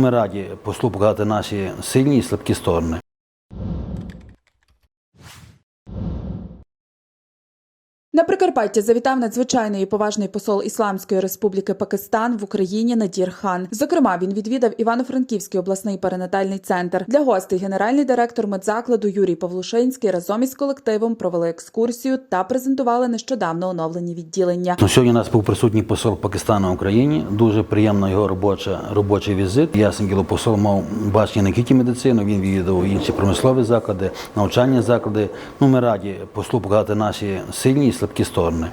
Ми раді послухати наші сильні і слабкі сторони. На Прикарпаття завітав надзвичайний і поважний посол Ісламської Республіки Пакистан в Україні Надір Хан. Зокрема, він відвідав Івано-Франківський обласний перинатальний центр. Для гостей генеральний директор медзакладу Юрій Павлушинський разом із колективом провели екскурсію та презентували нещодавно оновлені відділення. Ну, Сьогодні у нас був присутній посол Пакистану в Україні. Дуже приємна його робоча робочий візит. Ясен діло, посол мав бачення не тільки медицину, він відвідав інші промислові заклади, навчальні заклади. Ну, ми раді послухати наші сильні слабкі сторони.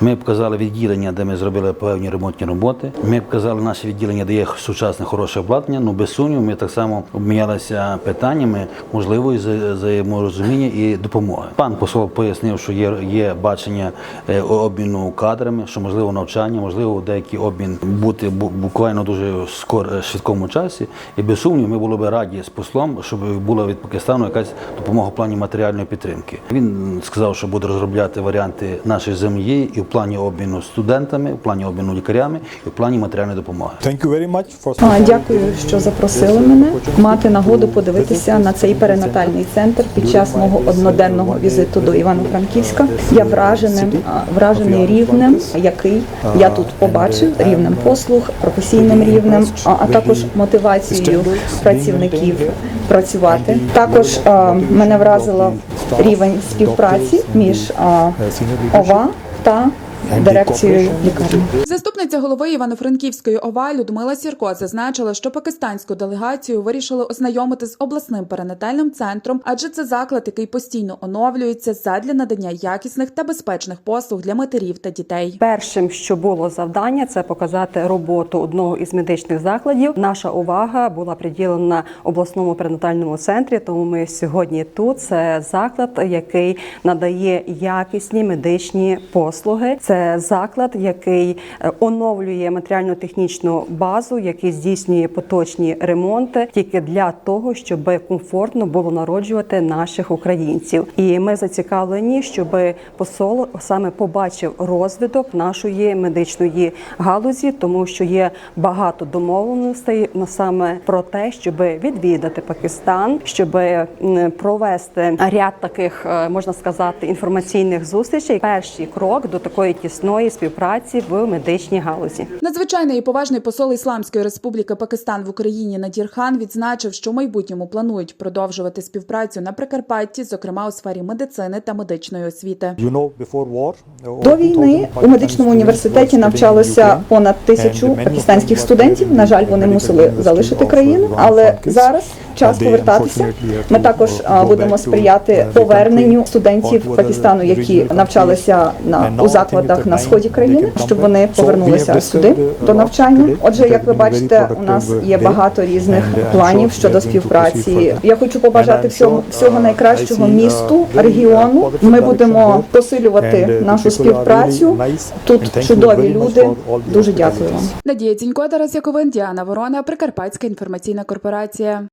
Ми показали відділення, де ми зробили певні ремонтні роботи. Ми показали наші відділення, де є сучасне хороше обладнання. Ну без сумніву, ми так само обмінялися питаннями можливої вза- взаєморозуміння і допомоги. Пан посол пояснив, що є, є бачення е, обміну кадрами, що можливо навчання, можливо, деякий обмін бути буквально дуже скоро швидкому часі. І без сумніву, ми були б раді з послом, щоб була від Пакистану якась допомога в плані матеріальної підтримки. Він сказав, що буде розробляти варіанти нашої землі і в плані обміну студентами, в плані обміну лікарями, і в плані матеріальної допомоги. Thank you very much for Дякую, що запросили мене мати нагоду подивитися на цей перинатальний центр під час мого одноденного візиту до Івано-Франківська. Я враженим, вражений рівнем, який я тут побачив, рівнем послуг, професійним рівнем, а, а також мотивацією працівників працювати. Також мене вразила рівень співпраці між ОВА та дирекцією лікарні. Заступниця голови Івано-Франківської ОВА Людмила Сірко зазначила, що пакистанську делегацію вирішили ознайомити з обласним перинатальним центром, адже це заклад, який постійно оновлюється задля надання якісних та безпечних послуг для матерів та дітей. Першим, що було завдання, це показати роботу одного із медичних закладів. Наша увага була приділена обласному перинатальному центрі. Тому ми сьогодні тут. Це заклад, який надає якісні медичні послуги. Це заклад, який е, оновлює матеріально-технічну базу, який здійснює поточні ремонти тільки для того, щоб комфортно було народжувати наших українців. І ми зацікавлені, щоб посол саме побачив розвиток нашої медичної галузі, тому що є багато домовленостей на саме про те, щоб відвідати Пакистан, щоб провести ряд таких, е, можна сказати, інформаційних зустрічей. Перший крок до такої тісної співпраці в медичній галузі. Надзвичайний і поважний посол Ісламської Республіки Пакистан в Україні Надір Хан відзначив, що в майбутньому планують продовжувати співпрацю на Прикарпатті, зокрема у сфері медицини та медичної освіти. Uh, До війни у медичному університеті навчалося понад тисячу пакистанських студентів. На жаль, вони мусили залишити країну, але зараз час повертатися. Ми також будемо сприяти поверненню студентів Пакистану, які навчалися на у закладах на сході країни, щоб вони повернулися сюди до навчання. Отже, як ви бачите, у нас є багато різних планів щодо співпраці. Я хочу побажати всього всього найкращого місту, регіону. Ми будемо посилювати нашу співпрацю. Тут чудові люди. Дуже дякую вам. Надія Дзінько, Тарас Яковин, Діана Ворона, Прикарпатська інформаційна корпорація.